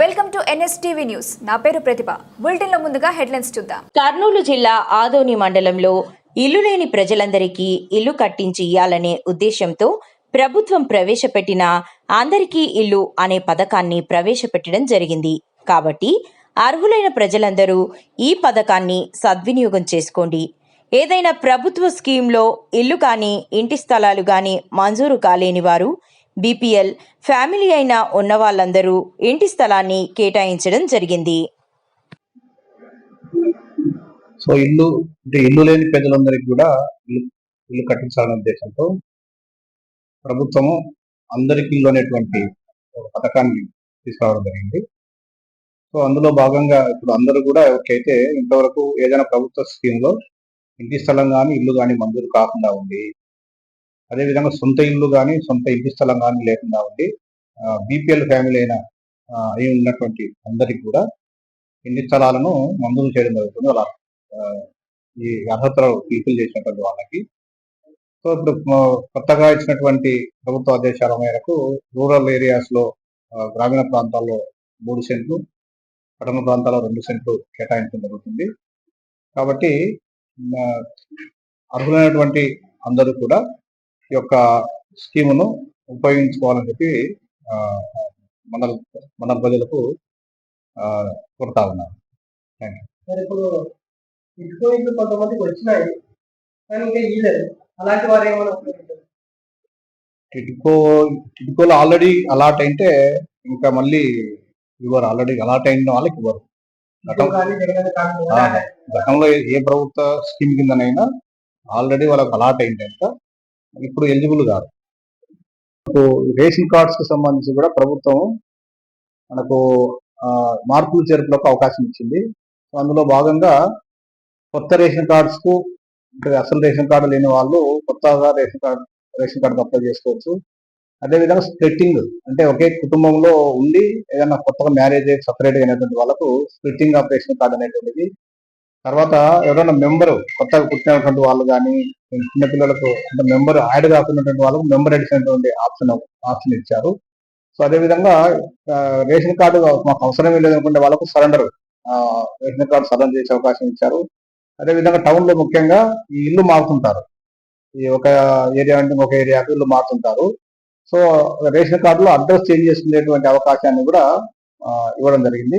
Welcome to NSTV news. నా పేరు ప్రతిభ. బులెటిన్లో ముందుగా హెడ్లైన్స్ చూద్దాం. కర్నూలు జిల్లా ఆదోని మండలంలో ఇల్లు లేని ప్రజలందరికీ ఇల్లు కట్టించి ఇయ్యాలనే ఉద్దేశంతో ప్రభుత్వం ప్రవేశపెట్టిన అందరికీ ఇల్లు అనే పథకాన్ని ప్రవేశపెట్టడం జరిగింది. కాబట్టి అర్హులైన ప్రజలందరూ ఈ పథకాన్ని సద్వినియోగం చేసుకోండి. ఏదైనా ప్రభుత్వ స్కీమ్లో ఇల్లు కానీ ఇంటి స్థలాలు కానీ మంజూరు కాలేని వారు బీపీఎల్ ఫ్యామిలీ అయిన ఉన్న వాళ్ళందరూ ఇంటి స్థలాన్ని కేటాయించడం జరిగింది. సో ఇల్లు అంటే ఇల్లు లేని ప్రజలందరికీ కూడా ఇల్లు ఇల్లు కట్టించాలనే ఉద్దేశంతో ప్రభుత్వము అందరికీ ఇల్లు అనేటువంటి పథకాన్ని తీసుకురావడం జరిగింది. సో అందులో భాగంగా ఇప్పుడు అందరూ కూడా ఎవరికైతే ఇంతవరకు ఏదైనా ప్రభుత్వ స్కీమ్లో ఇంటి స్థలం కానీ ఇల్లు కానీ మంజూరు కాకుండా ఉంది అదేవిధంగా సొంత ఇల్లు కానీ సొంత ఇంటి స్థలం కానీ లేకుండా ఉండి బీపీఎల్ ఫ్యామిలీ అయిన అయి ఉన్నటువంటి అందరికీ కూడా ఇన్ని స్థలాలను మంజూరు చేయడం జరుగుతుంది. అలా ఈ అర్హతలు పీపుల్ చేసినటువంటి వాళ్ళకి. సో ఇప్పుడు కొత్తగా ఇచ్చినటువంటి ప్రభుత్వ ఆదేశాల మేరకు రూరల్ ఏరియాస్లో గ్రామీణ ప్రాంతాల్లో మూడు సెంట్లు పట్టణ ప్రాంతాల్లో రెండు సెంట్లు కేటాయించడం జరుగుతుంది. కాబట్టి అర్హులైనటువంటి అందరూ కూడా యొక్క స్కీమును ఉపయోగించుకోవాలని చెప్పి మండల మండల ప్రజలకు ఆ, కోరుతా ఉన్నారు మరి ఇప్పుడు ఇటుకో ఇల్లు కొంతమందికి వచ్చినాయి కానీ ఇంకా ఇయ్యలేదు. అలాంటి వారు ఏమైనా టిడ్కో టిడ్కోలో ఆల్రెడీ అలాట్ అయితే ఇంకా మళ్ళీ ఇవ్వరు. ఆల్రెడీ అలాట్ అయిన వాళ్ళకి ఇవ్వరు. గతంలో ఏ- ఏ ప్రభుత్వ స్కీమ్ కిందనైనా ఆల్రెడీ వాళ్ళకి అలాట్ అయింది కనుక ఇప్పుడు ఎలిజిబుల్ కాదు. మనకు రేషన్ కార్డ్స్కి సంబంధించి కూడా ప్రభుత్వం మనకు మార్పులు చేర్పులకు అవకాశం ఇచ్చింది. సో అందులో భాగంగా కొత్త రేషన్ కార్డ్స్కు అంటే అసలు రేషన్ కార్డు లేని వాళ్ళు కొత్తగా రేషన్ కార్డు రేషన్ కార్డుకు అప్లై చేసుకోవచ్చు. అదేవిధంగా స్ప్లిట్టింగ్ అంటే ఒకే కుటుంబంలో ఉండి ఏదైనా కొత్తగా మ్యారేజ్ సపరేట్ అయినటువంటి వాళ్ళకు స్ప్లిట్టింగ్ ఆఫ్ రేషన్ కార్డు అనేటువంటిది తర్వాత ఎవరైనా మెంబరు కొత్తగా పుట్టినటువంటి వాళ్ళు కానీ చిన్నపిల్లలకు అంటే మెంబర్ యాడ్ కాకున్నటువంటి వాళ్ళకు మెంబర్ అడిసినటువంటి ఆప్షన్ ఆప్షన్ ఇచ్చారు. సో అదేవిధంగా రేషన్ కార్డు మాకు అవసరమే లేదనుకుంటే వాళ్ళకు సరెండర్ రేషన్ కార్డు సరెండర్ చేసే అవకాశం ఇచ్చారు. అదేవిధంగా టౌన్లో ముఖ్యంగా ఈ ఇల్లు మారుతుంటారు. ఈ ఒక ఏరియా అంటే ఒక ఏరియాకు ఇల్లు మారుతుంటారు. సో రేషన్ కార్డులో అడ్రస్ చేంజ్ చేసుకునేటువంటి అవకాశాన్ని కూడా ఇవ్వడం జరిగింది.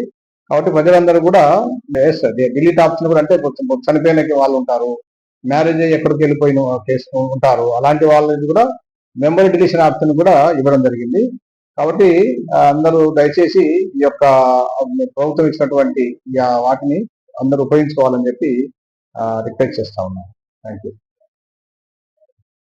కాబట్టి ప్రజలందరూ కూడా ఎస్ డిలీట్ ఆప్షన్ కూడా అంటే కొంచెం చనిపోయిన వాళ్ళు ఉంటారు మ్యారేజ్ అయ్యి ఎక్కడికి వెళ్ళిపోయిన కేసు ఉంటారు అలాంటి వాళ్ళని కూడా మెంబర్ డిలీషన్ ఆప్షన్ కూడా ఇవ్వడం జరిగింది. కాబట్టి అందరూ దయచేసి ఈ యొక్క ప్రభుత్వం ఇచ్చినటువంటి వాటిని అందరూ ఉపయోగించుకోవాలని చెప్పి రిక్వెస్ట్ చేస్తా ఉన్నాను. Thank you